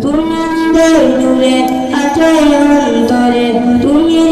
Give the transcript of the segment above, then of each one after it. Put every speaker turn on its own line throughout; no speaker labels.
তুমি আছো এ অন্তরে তুমি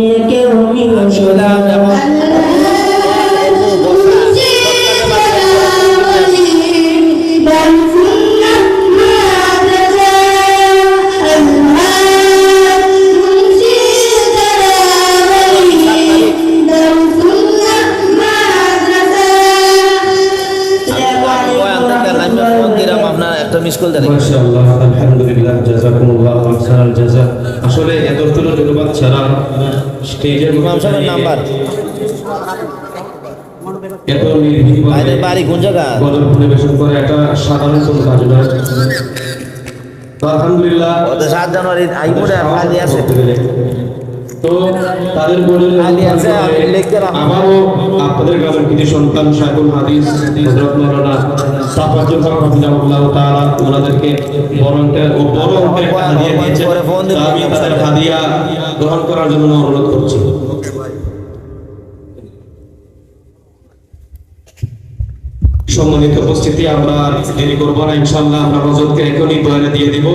আপনার একটা মিস কল দেন
মাশাআল্লাহ আলহামদুলিল্লাহ জাযাকুমুল্লাহ আহসানাল জাযা আসলে এতগুলো ধন্যবাদ ছাড়া স্টেজের
ইমাম সাহেবের নাম্বার
এত নির্ভীকভাবে
বাড়ি কোন জায়গা?
গজল পরিবেশন করে এটা সাধারণ কোনো কাজ নয়। আলহামদুলিল্লাহ
সাত জানুয়ারি আলি আছে।
তো তাদের
রাখব।
আবারও আপনাদের গ্রামের কিছু সন্তান শাহুল হাদিস হযরত মাওলানা সাফাতুল হক রাহিমাহুল্লাহ তাআলা ওনাদেরকে বড় একটা বড় একটা হাদিয়া দিয়েছেন।
পরে ফোন দিন।
তা আমি তাদের হাদিয়া গ্রহণ করার জন্য অনুরোধ করছি। সম্মানিত উপস্থিতি আমরা দেরি করব না ইনশাআল্লাহ আমরা নজরকে এখনই বয়ানে দিয়ে দিব।